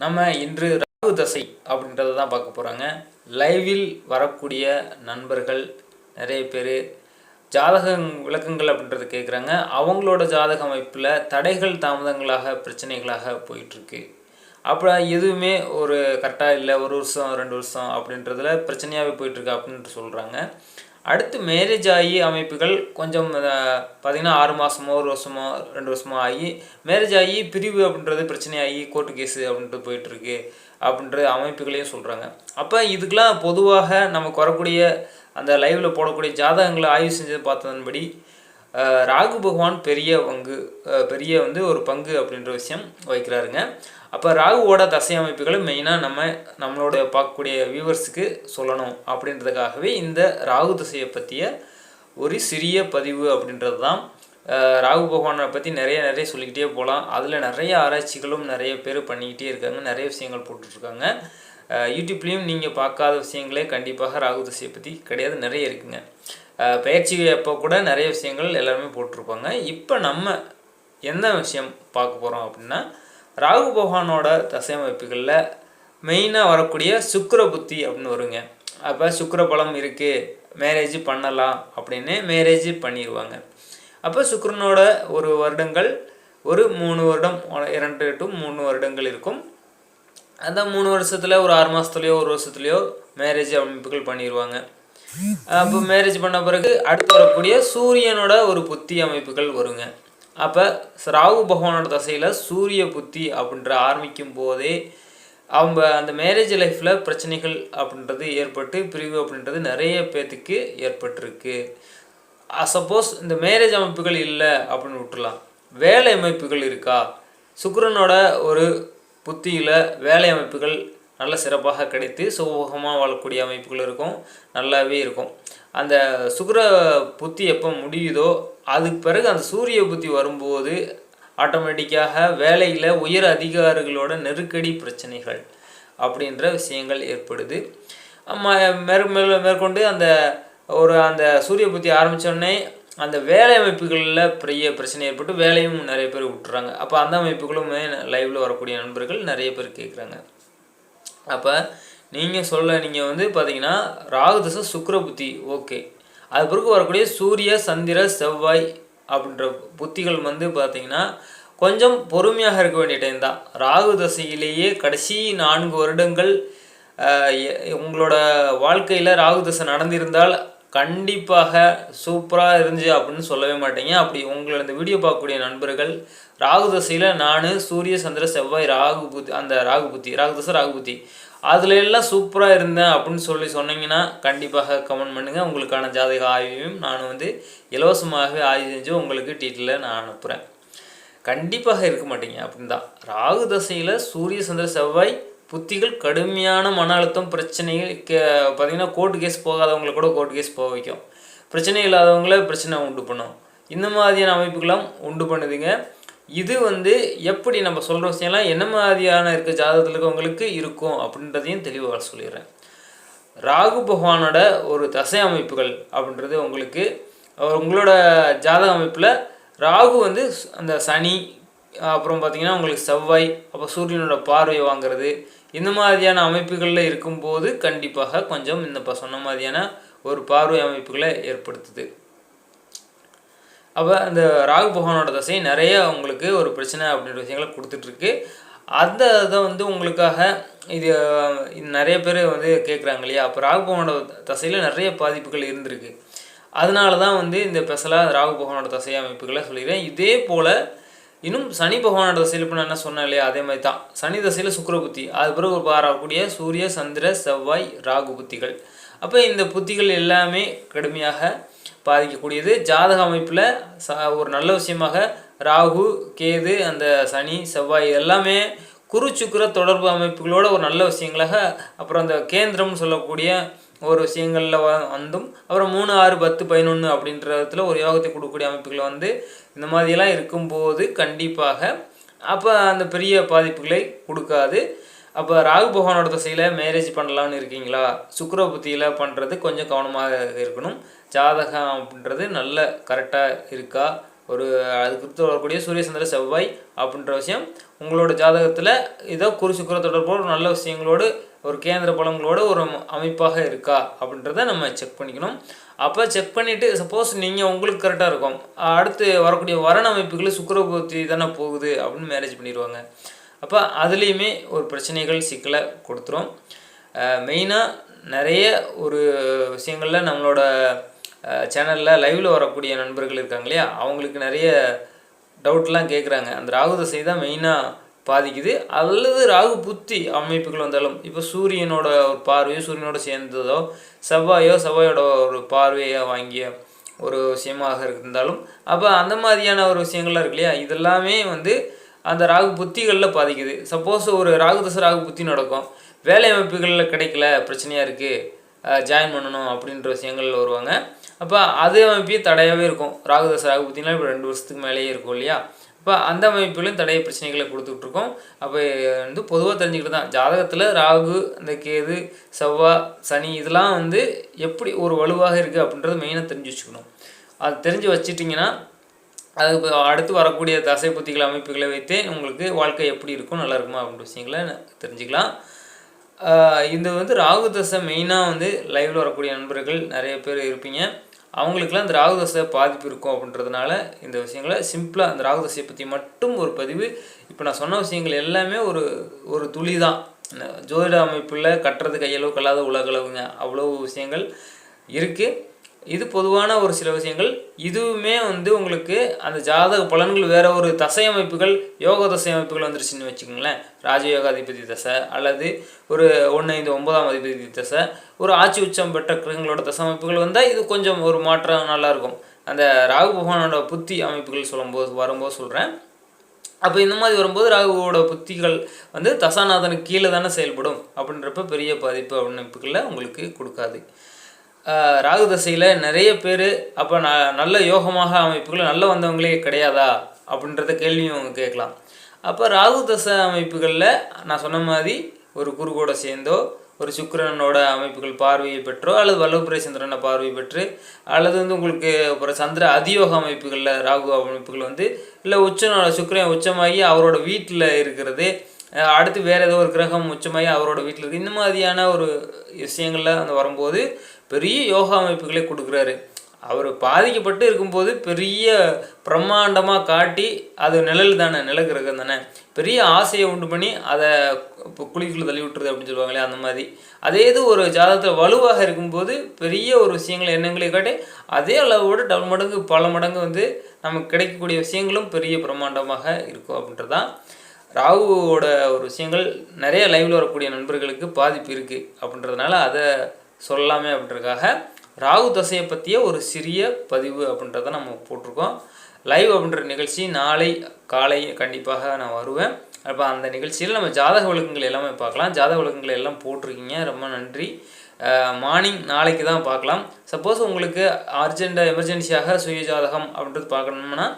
நம்ம இன்று ராகு தசை அப்படின்றத தான் பார்க்க போகிறாங்க லைவில் வரக்கூடிய நண்பர்கள் நிறைய பேர் ஜாதக விளக்கங்கள் அப்படின்றத கேட்குறாங்க அவங்களோட ஜாதக அமைப்பில் தடைகள் தாமதங்களாக பிரச்சனைகளாக போயிட்டுருக்கு. அப்போ எதுவுமே ஒரு கரெக்டாக இல்லை ஒரு வருஷம் ரெண்டு வருஷம் அப்படின்றதுல பிரச்சனையாகவே போயிட்டுருக்கு அப்படின்ட்டு சொல்கிறாங்க அடுத்து மேரேஜ் ஆகி அமைப்புகள் கொஞ்சம் பார்த்திங்கன்னா ஆறு மாதமோ ஒரு வருஷமோ ரெண்டு வருஷமோ ஆகி மேரேஜ் ஆகி பிரிவு அப்படின்றது பிரச்சனையாகி கோர்ட்டு கேஸு அப்படின்ட்டு போயிட்டுருக்கு அப்படின்ற அமைப்புகளையும் சொல்கிறாங்க அப்போ இதுக்கெலாம் பொதுவாக நமக்கு வரக்கூடிய அந்த லைவில் போடக்கூடிய ஜாதகங்களை ஆய்வு செஞ்சது பார்த்ததன்படி ராகு பகவான் பெரிய பங்கு பெரிய வந்து ஒரு பங்கு அப்படின்ற விஷயம் வைக்கிறாருங்க அப்போ ராகுவோட தசை அமைப்புகளை மெயினாக நம்ம நம்மளோட பார்க்கக்கூடிய வியூவர்ஸுக்கு சொல்லணும் அப்படின்றதுக்காகவே இந்த ராகு தசையை பற்றிய ஒரு சிறிய பதிவு அப்படின்றது தான் ராகு பகவானை பற்றி நிறைய நிறைய சொல்லிக்கிட்டே போகலாம் அதில் நிறைய ஆராய்ச்சிகளும் நிறைய பேர் பண்ணிக்கிட்டே இருக்காங்க. நிறைய விஷயங்கள் போட்டுட்ருக்காங்க. யூடியூப்லேயும் நீங்கள் பார்க்காத விஷயங்களே கண்டிப்பாக ராகு தசையை பற்றி கிடையாது. நிறைய இருக்குங்க. பயிற்சி அப்போ கூட நிறைய விஷயங்கள் எல்லாருமே போட்டிருப்பாங்க. இப்போ நம்ம என்ன விஷயம் பார்க்க போகிறோம் அப்படின்னா ராகு பகவானோட தசை அமைப்புகளில் மெயினாக வரக்கூடிய சுக்கர புத்தி அப்படின்னு வருங்க. அப்போ சுக்கர பலம் இருக்குது மேரேஜ் பண்ணலாம் அப்படின்னு மேரேஜ் பண்ணிடுவாங்க அப்போ சுக்கரனோட ஒரு வருடங்கள் ஒரு மூணு வருடம் இரண்டு டு மூணு வருடங்கள் இருக்கும். அந்த மூணு வருஷத்தில் ஒரு ஆறு மாதத்துலையோ ஒரு வருஷத்துலையோ மேரேஜ் அமைப்புகள் பண்ணிடுவாங்க அப்போ மேரேஜ் பண்ண பிறகு அடுத்து வரக்கூடிய சூரியனோட ஒரு புத்தி அமைப்புகள் வருங்க. அப்போ ராகு பகவானோட தசையில் சூரிய புத்தி அப்படின்ற ஆரம்பிக்கும் போதே அவங்க அந்த மேரேஜ் லைஃப்பில் பிரச்சனைகள் அப்படின்றது ஏற்பட்டு பிரிவு அப்படின்றது நிறைய பேர்த்துக்கு ஏற்பட்டிருக்கு. சப்போஸ் இந்த மேரேஜ் அமைப்புகள் இல்லை அப்படின்னு விட்டுலாம் வேலை அமைப்புகள் இருக்கா? சுக்கரனோட ஒரு புத்தியில் வேலை அமைப்புகள் நல்ல சிறப்பாக கிடைத்து சுகமாக வாழக்கூடிய அமைப்புகள் இருக்கும். நல்லாவே இருக்கும். அந்த சுக்கர புத்தி எப்போ முடியுதோ அதுக்கு பிறகு அந்த சூரிய புத்தி வரும்போது ஆட்டோமேட்டிக்காக வேலையில் உயர் அதிகாரிகளோட நெருக்கடி பிரச்சனைகள் அப்படின்ற விஷயங்கள் ஏற்படுது. அம்மா மேற்கொண்டு அந்த ஒரு அந்த சூரிய புத்தி ஆரம்பித்தோடனே அந்த வேலை அமைப்புகளில் பெரிய பிரச்சனை ஏற்பட்டு வேலையும் நிறைய பேர் விட்டுறாங்க. அப்போ அந்த அமைப்புகளுமே லைவில் வரக்கூடிய நண்பர்கள் நிறைய பேர் கேட்குறாங்க அப்போ நீங்கள் சொல்ல நீங்கள் வந்து பார்த்தீங்கன்னா ராகு தசை புத்தி ஓகே அது பிறகு வரக்கூடிய சூரிய சந்திர செவ்வாய் அப்படின்ற புத்திகள் வந்து பார்த்திங்கன்னா கொஞ்சம் பொறுமையாக இருக்க வேண்டிய டைம் தான். ராகு தசையிலேயே கடைசி நான்கு வருடங்கள் எ- உங்களோட வாழ்க்கையில் ராகு தசை நடந்திருந்தால் கண்டிப்பாக சூப்பராக இருந்துச்சு அப்படின்னு சொல்லவே மாட்டீங்க. அப்படி உங்களை இந்த வீடியோ பார்க்கக்கூடிய நண்பர்கள் ராகு தசையில் நான் சூரிய சந்திர செவ்வாய் ராகு புத்தி அந்த ராகு புத்தி ராகு தசை ராகு புத்தி. அதில் எல்லாம் சூப்பராக இருந்தேன் அப்படின்னு சொல்லி சொன்னீங்கன்னா கண்டிப்பாக கமெண்ட் பண்ணுங்கள் உங்களுக்கான ஜாதக ஆய்வையும் நான் வந்து இலவசமாகவே ஆய்வு செஞ்சு உங்களுக்கு டீட்டெயிலில் நான் அனுப்புகிறேன் கண்டிப்பாக இருக்க மாட்டீங்க அப்படின்னு. தான் ராகு தசையில் சூரிய சந்திர செவ்வாய் புத்திகள் கடுமையான மன அழுத்தம் பிரச்சனைகள் கே பார்த்தீங்கன்னா கோர்ட்டு கேஸ் போகாதவங்களை கூட கோர்ட் கேஸ் போக வைக்கும். பிரச்சனை இல்லாதவங்கள பிரச்சனை உண்டு பண்ணும். இந்த மாதிரியான அமைப்புகளும் உண்டு பண்ணுதுங்க. இது வந்து எப்படி நம்ம சொல்கிற விஷயம்லாம் என்ன மாதிரியான இருக்க ஜாதகத்தில் இருக்கவங்களுக்கு இருக்கும் அப்படின்றதையும் தெளிவாக சொல்லிடுறேன். ராகு பகவானோட ஒரு தசை அமைப்புகள் அப்படின்றது உங்களுக்கு உங்களோட ஜாதக அமைப்பில் ராகு வந்து அந்த சனி அப்புறம் பார்த்திங்கன்னா உங்களுக்கு செவ்வாய் அப்போ சூரியனோட பார்வை வாங்குறது இந்த மாதிரியான அமைப்புகளில் இருக்கும்போது கண்டிப்பாக கொஞ்சம் இந்த இப்போ சொன்ன மாதிரியான ஒரு பார்வை அமைப்புகளை ஏற்படுத்துது. அப்போ அந்த ராகு பகவானோட தசை நிறைய உங்களுக்கு ஒரு பிரச்சனை அப்படின்ற விஷயங்களை கொடுத்துட்ருக்கு. அந்த இதை வந்து உங்களுக்காக இது நிறைய பேர் வந்து கேட்குறாங்க இல்லையா? அப்போ ராகு பகவானோட தசையில் நிறைய பாதிப்புகள் இருந்திருக்கு. அதனால தான் வந்து இந்த ஸ்பெஷலாக ராகு பகவானோட தசை அமைப்புகளை சொல்லிடுறேன் இதே போல் இன்னும் சனி பகவானோட தசையில் இப்போ நான் என்ன சொன்னேன் இல்லையா? அதே மாதிரி தான். சனி தசையில் சுக்கர புத்தி. அது பிறகு வரக்கூடிய சூரிய சந்திர செவ்வாய் ராகு புத்திகள். அப்போ இந்த புத்திகள் எல்லாமே கடுமையாக பாதிக்கக்கூடியது. ஜாதக அமைப்பில் ச ஒரு நல்ல விஷயமாக ராகு கேது அந்த சனி செவ்வாய் எல்லாமே குரு சுக்கிர தொடர்பு அமைப்புகளோட ஒரு நல்ல விஷயங்களாக அப்புறம் அந்த கேந்திரம்னு சொல்லக்கூடிய ஒரு விஷயங்களில் வ- வந்தும் அப்புறம் மூணு ஆறு பத்து பதினொன்று அப்படின்றதுல ஒரு யோகத்தை கொடுக்கக்கூடிய அமைப்புகள் வந்து இந்த மாதிரியெல்லாம் இருக்கும்போது கண்டிப்பாக அப்போ அந்த பெரிய பாதிப்புகளை கொடுக்காது. அப்போ ராகு பகவானோட திசையில் மேரேஜ் பண்ணலாம்னு இருக்கீங்களா? சுக்கிர புத்தியில் பண்ணுறது கொஞ்சம் கவனமாக இருக்கணும். ஜாதகம் அப்படின்றது நல்ல கரெக்டாக இருக்கா? ஒரு அதுக்கு வரக்கூடிய சூரிய சந்திர செவ்வாய் அப்படின்ற விஷயம் உங்களோட ஜாதகத்தில் ஏதோ குரு தொடர்போடு ஒரு நல்ல விஷயங்களோடு ஒரு கேந்திர பலங்களோட ஒரு அமைப்பாக இருக்கா அப்படின்றத நம்ம செக் பண்ணிக்கணும். அப்போ செக் பண்ணிவிட்டு சப்போஸ் நீங்கள் உங்களுக்கு கரெக்டாக இருக்கும். அடுத்து வரக்கூடிய வரண அமைப்புகள் சுக்கரபூர்த்தி தானே போகுது அப்படின்னு மேரேஜ் பண்ணிடுவாங்க. அப்போ அதுலேயுமே ஒரு பிரச்சனைகள் சிக்கலை கொடுத்துரும். மெயினாக நிறைய ஒரு விஷயங்களில் நம்மளோட சேனலில் லைவில் வரக்கூடிய நண்பர்கள் இருக்காங்க இல்லையா? அவங்களுக்கு நிறைய டவுட்லாம் கேட்குறாங்க அந்த ராகு தசை தான் மெயினாக பாதிக்குது. அல்லது ராகு புத்தி அமைப்புகள் வந்தாலும் இப்போ சூரியனோட ஒரு பார்வையோ சூரியனோட சேர்ந்ததோ செவ்வாயோ செவ்வாயோட ஒரு பார்வையோ வாங்கிய ஒரு விஷயமாக இருந்தாலும் அப்போ அந்த மாதிரியான ஒரு விஷயங்கள்லாம் இருக்கு இல்லையா? இதெல்லாமே வந்து அந்த ராகு புத்திகளில் பாதிக்குது. சப்போஸ் ஒரு ராகு தசை ராகு புத்தி நடக்கும். வேலை அமைப்புகளில் கிடைக்கல பிரச்சனையாக இருக்குது ஜாயின் பண்ணணும் அப்படின்ற விஷயங்கள் வருவாங்க. அப்போ அது அமைப்பையும் தடையாகவே இருக்கும். ராகு தசை ராகு புத்தினா இப்போ ரெண்டு வருஷத்துக்கு மேலேயே இருக்கும் இல்லையா? இப்போ அந்த அமைப்புலையும் தடைய பிரச்சனைகளை கொடுத்துட்ருக்கோம். அப்போ வந்து பொதுவாக தெரிஞ்சுக்கிட்டு தான். ஜாதகத்தில் ராகு இந்த கேது செவ்வாய் சனி இதெல்லாம் வந்து எப்படி ஒரு வலுவாக இருக்குது அப்படின்றத மெயினாக தெரிஞ்சு வச்சுக்கணும். அது தெரிஞ்சு வச்சிட்டிங்கன்னா அது இப்போ அடுத்து வரக்கூடிய தசை புத்திகள் அமைப்புகளை வைத்தே உங்களுக்கு வாழ்க்கை எப்படி இருக்கும் நல்லா இருக்குமா அப்படின்ற விஷயங்களை தெரிஞ்சுக்கலாம். இது வந்து ராகு தசை மெயினாக வந்து லைவில் வரக்கூடிய நண்பர்கள் நிறைய பேர் இருப்பீங்க. அவங்களுக்குலாம் இந்த ராகுதசை பாதிப்பு இருக்கும் அப்படின்றதுனால இந்த விஷயங்களை சிம்பிளாக அந்த ராகுதசையை பற்றி மட்டும் ஒரு பதிவு. இப்போ நான் சொன்ன விஷயங்கள் எல்லாமே ஒரு ஒரு துளி தான் ஜோதிட அமைப்பில் கட்டுறது கையளவு கல்லாத உலகளவுங்க. அவ்வளோ விஷயங்கள் இருக்குது இது பொதுவான ஒரு சில விஷயங்கள். இதுவுமே வந்து உங்களுக்கு அந்த ஜாதக பலன்கள் வேறு ஒரு தசை அமைப்புகள் யோக தசை அமைப்புகள் வந்துருச்சுன்னு வச்சுக்கோங்களேன். ராஜயோகாதிபதி தசை அல்லது ஒரு ஒன்று ஐந்து ஒன்பதாம் அதிபதி தசை ஒரு ஆட்சி உச்சம் பெற்ற கிரகங்களோட தசை அமைப்புகள் வந்தால் இது கொஞ்சம் ஒரு மாற்றம் நல்லாயிருக்கும். அந்த ராகு பகவானோட புத்தி அமைப்புகள் சொல்லும்போது வரும்போது சொல்கிறேன் அப்போ இந்த மாதிரி வரும்போது ராகுவோட புத்திகள் வந்து தசாநாதனுக்கு கீழே தானே செயல்படும் அப்படின்றப்ப பெரிய பாதிப்பு அமைப்புகளில் உங்களுக்கு கொடுக்காது. ராகு தசையில் நிறைய பேர் அப்போ ந நல்ல யோகமாக அமைப்புகள் நல்ல வந்தவங்களே கிடையாதா? அப்படின்றத கேள்வியும் அவங்க கேட்கலாம். அப்போ ராகு தசை அமைப்புகளில் நான் சொன்ன மாதிரி ஒரு குரு சேர்ந்தோ ஒரு சுக்கரனோட அமைப்புகள் பார்வையை பெற்றோ அல்லது வல்லபுரை சந்திரனை பார்வை பெற்று அல்லது வந்து உங்களுக்கு அப்புறம் சந்திர அதியோக அமைப்புகளில் ராகு அமைப்புகள் வந்து இல்லை உச்சனோட சுக்கிரன் உச்சமாகி அவரோட வீட்டில் இருக்கிறது அடுத்து வேறு ஏதோ ஒரு கிரகம் உச்சமாகி அவரோட வீட்டில் இருக்குது இந்த மாதிரியான ஒரு விஷயங்கள்ல அந்த வரும்போது பெரிய யோகா அமைப்புகளை கொடுக்குறாரு. அவர் பாதிக்கப்பட்டு இருக்கும்போது பெரிய பிரம்மாண்டமாக காட்டி அது நிழல் தானே நிலக்கிரகம் தானே. பெரிய ஆசையை உண்டு பண்ணி அதை இப்போ குழிக்குள்ள தள்ளி விட்டுறது அப்படின்னு சொல்லுவாங்களே அந்த மாதிரி. அதே இது ஒரு ஜாதகத்தில் வலுவாக இருக்கும்போது பெரிய ஒரு விஷயங்களை எண்ணங்களை காட்டி அதே அளவோடு டபுள் மடங்கு பல மடங்கு வந்து நமக்கு கிடைக்கக்கூடிய விஷயங்களும் பெரிய பிரம்மாண்டமாக இருக்கும் அப்படின்றது தான் ராகுவோட ஒரு விஷயங்கள் நிறைய லைவில் வரக்கூடிய நண்பர்களுக்கு பாதிப்பு இருக்குது அப்படின்றதுனால அதை சொல்லலாமே அப்படின்றதுக்காக ராகு தசையை பற்றிய ஒரு சிறிய பதிவு அப்படின்றத நம்ம போட்டிருக்கோம். லைவ் அப்படின்ற நிகழ்ச்சி நாளை காலை கண்டிப்பாக நான் வருவேன். அப்போ அந்த நிகழ்ச்சியில் நம்ம ஜாதக விளக்கங்கள் எல்லாமே பார்க்கலாம். ஜாதக விளக்கங்கள் எல்லாம் போட்டிருக்கீங்க. ரொம்ப நன்றி. மார்னிங் நாளைக்கு தான் பார்க்கலாம். சப்போஸ் உங்களுக்கு அர்ஜென்ட்டாக எமர்ஜென்சியாக சுய ஜாதகம் அப்படின்றது பார்க்கணும்னா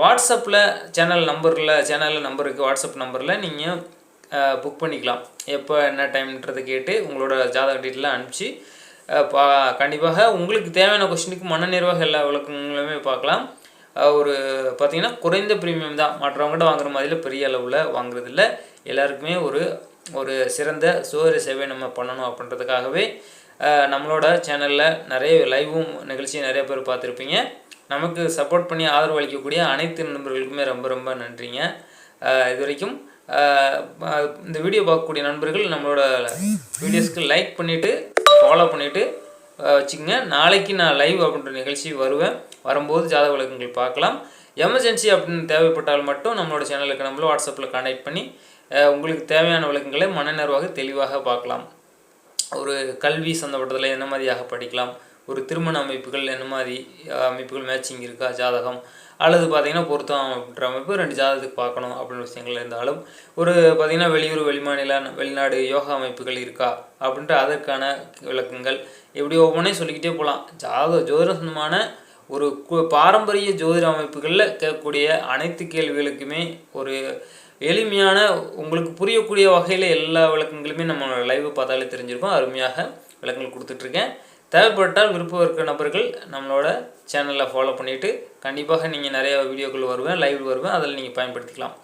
வாட்ஸ்அப்பில் சேனல் நம்பரில் சேனலில் நம்பருக்கு வாட்ஸ்அப் நம்பரில் நீங்கள் புக் பண்ணிக்கலாம். எப்போ என்ன டைம்ன்றதை கேட்டு உங்களோட ஜாதக டீட்டெயிலாம் அனுப்பிச்சு பா கண்டிப்பாக உங்களுக்கு தேவையான கொஸ்டினுக்கு மன நிர்வாக எல்லா விளக்கங்களுமே பார்க்கலாம். ஒரு பார்த்தீங்கன்னா குறைந்த ப்ரீமியம் தான். மற்றவங்ககிட்ட வாங்குற மாதிரியில் பெரிய அளவில் வாங்குறதில்ல. எல்லாருக்குமே ஒரு ஒரு சிறந்த சோறு சேவை நம்ம பண்ணணும் அப்படின்றதுக்காகவே நம்மளோட சேனலில் நிறைய லைவும் நிகழ்ச்சி நிறைய பேர் பார்த்துருப்பீங்க. நமக்கு சப்போர்ட் பண்ணி ஆதரவு அளிக்கக்கூடிய அனைத்து நண்பர்களுக்குமே ரொம்ப ரொம்ப நன்றிங்க. இதுவரைக்கும் இது வரைக்கும் இந்த வீடியோ பார்க்கக்கூடிய நண்பர்கள் நம்மளோட வீடியோஸ்க்கு லைக் பண்ணிவிட்டு ஃபாலோ பண்ணிவிட்டு வச்சுக்கோங்க. நாளைக்கு நான் லைவ் அப்படின்ற நிகழ்ச்சி வருவேன். வரும்போது ஜாதக விளக்கங்கள் பார்க்கலாம். எமர்ஜென்சி அப்படின்னு தேவைப்பட்டால் மட்டும் நம்மளோட சேனலுக்கு நம்மளும் வாட்ஸ்அப்பில் கான்டாக்ட் பண்ணி உங்களுக்கு தேவையான விளக்கங்களை மனநிறவாக தெளிவாக பார்க்கலாம். ஒரு கல்வி சந்தப்பட்டதில் என்ன மாதிரியாக படிக்கலாம்? ஒரு திருமண அமைப்புகள் என்ன மாதிரி அமைப்புகள் மேட்சிங் இருக்கா ஜாதகம்? அல்லது பார்த்திங்கன்னா பொருத்தம் அப்படின்ற அமைப்பு ரெண்டு ஜாதகத்துக்கு பார்க்கணும் அப்படின்ற விஷயங்கள் இருந்தாலும் ஒரு பார்த்திங்கன்னா வெளியூர் வெளிமாநில வெளிநாடு யோகா அமைப்புகள் இருக்கா? அப்படின்ற அதற்கான விளக்கங்கள். இப்படி ஒவ்வொன்றையும் சொல்லிக்கிட்டே போகலாம். ஜாத ஜோதிட சம்பந்தமான ஒரு பாரம்பரிய ஜோதிட அமைப்புகளில் கேட்கக்கூடிய அனைத்து கேள்விகளுக்குமே ஒரு எளிமையான உங்களுக்கு புரியக்கூடிய வகையில் எல்லா விளக்கங்களுமே நம்ம லைவ் பார்த்தாலே தெரிஞ்சிருக்கும். அருமையாக விளக்கங்கள் கொடுத்துட்ருக்கேன். தேவைப்பட்டால் விருப்பம் இருக்கிற நபர்கள் நம்மளோட சேனலில் ஃபாலோ பண்ணிவிட்டு கண்டிப்பாக நீங்கள் நிறைய வீடியோக்கள் வருவேன் லைவ் வருவேன் அதில் நீங்கள் பயன்படுத்திக்கலாம்.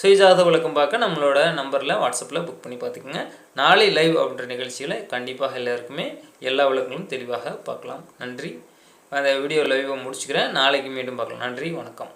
சுயஜாத விளக்கம் பார்க்க நம்மளோட நம்பரில் வாட்ஸ்அப்பில் புக் பண்ணி பார்த்துக்குங்க. நாளை லைவ் அப்படின்ற நிகழ்ச்சியில் கண்டிப்பாக எல்லாருக்குமே எல்லா விளக்கங்களும் தெளிவாக பார்க்கலாம். நன்றி. அந்த வீடியோ லைவை முடிச்சுக்கிறேன். நாளைக்கு மீண்டும் பார்க்கலாம். நன்றி. வணக்கம்.